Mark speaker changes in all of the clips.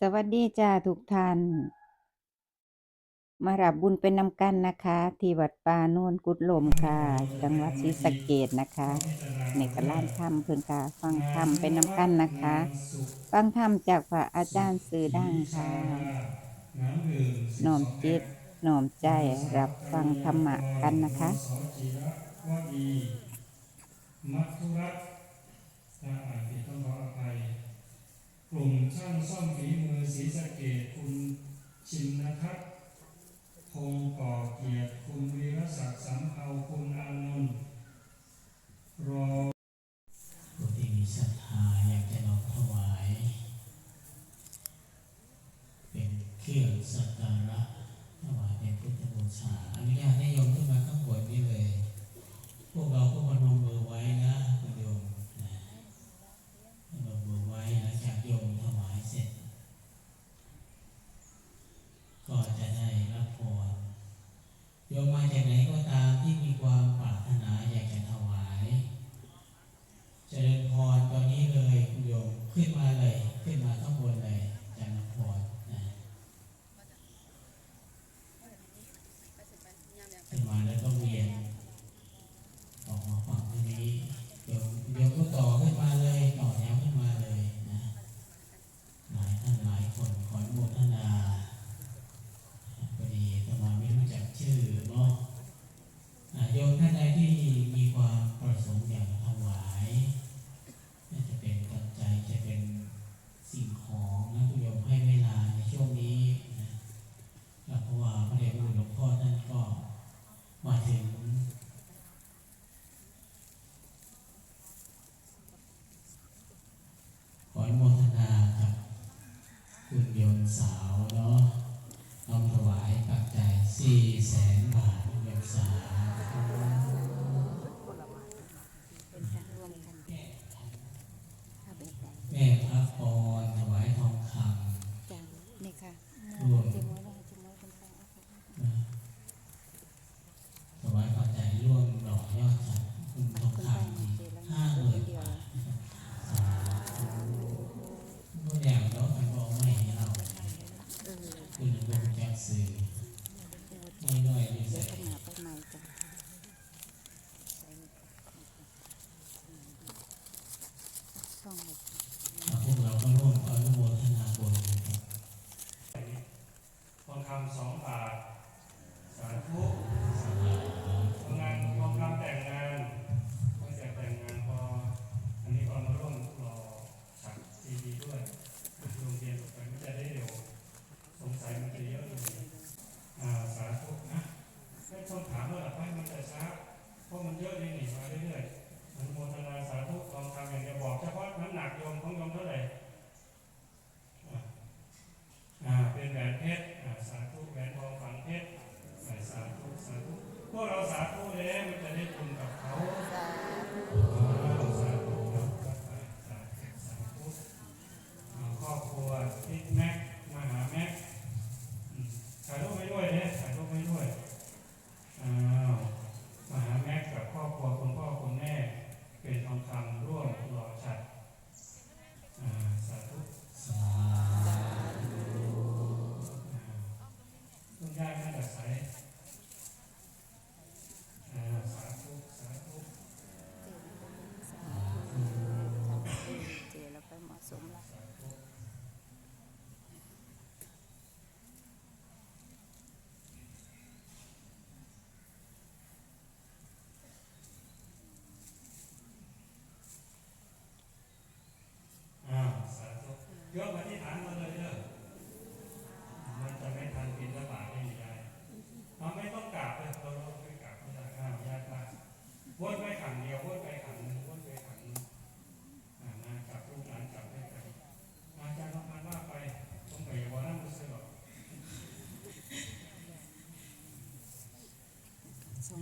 Speaker 1: สวัสดีจ้าทุกท่าน มารับบุญเป็นนำกันนะคะ ที่วัดป่าโนนกุดลมค่ะ จังหวัดศรีสะเกดนะคะในกระล่านธรรมเพื่อนค่ะฟังธรรมเป็นนำกันนะคะ ฟังธรรมจากพระอาจารย์สื่อดังค่ะน้อมจิตน้อมใจรับฟังธรรมะกันนะคะ
Speaker 2: มัทุรัตสร้างอาจจะต้รออย กลุ่มช่างซ่อมฝีมือศรีสะเกดคุณชินนทัศน์คงก่อเกียรติคุณวีรศักดิ์สำเภาคุณอานนท์รอ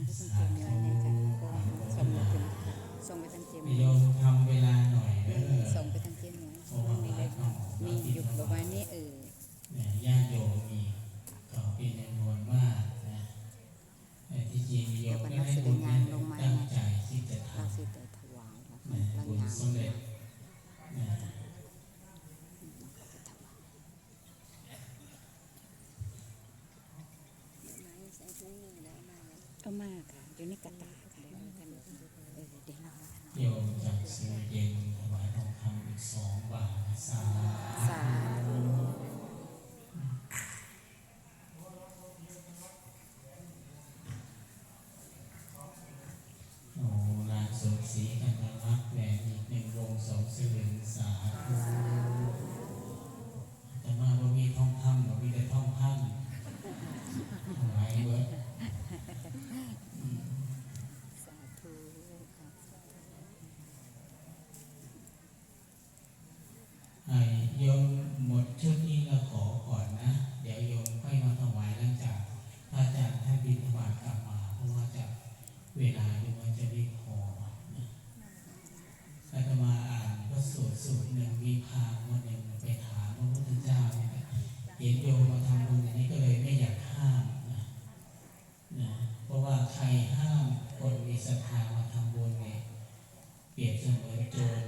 Speaker 3: ระสังเกตไว้ในใจ
Speaker 2: แล้วก็ส่งมาถึส่งไป
Speaker 1: ทางเจมส์
Speaker 3: โยมทำเวลาหน่อย
Speaker 1: ส่งไปทาเจมส์
Speaker 2: หน่อยมีเลยมีหยุดประมาณนี้เอ
Speaker 1: อ
Speaker 2: Yeah.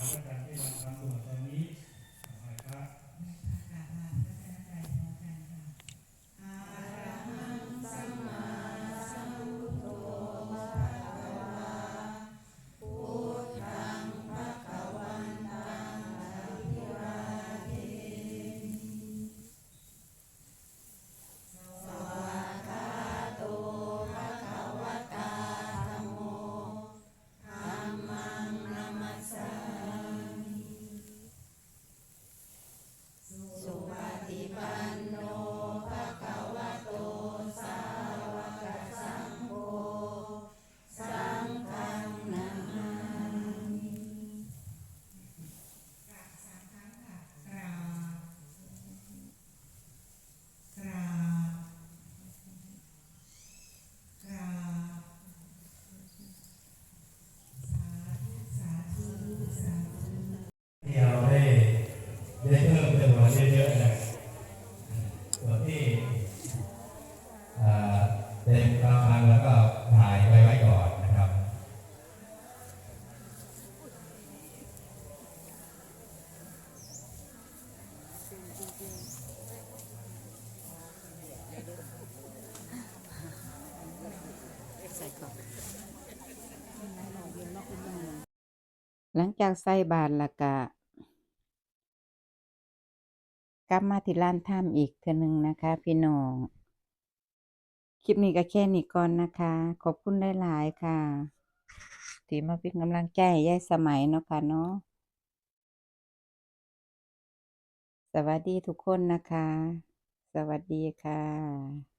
Speaker 2: ก็จะได้รับความรู้
Speaker 1: หลังจากใส่บาตรแล้วก็กลับมาที่ร้านถ้ำอีกเทื่อหนึ่งนะคะ พี่น้อง คลิปนี้ก็แค่นี้ก่อนนะคะ ขอบคุณหลายๆค่ะที่มาเป็นกำลังใจให้ยายสมัยเนาะค่ะเนาะสวัสดีทุกคนนะคะ สวัสดีค่ะ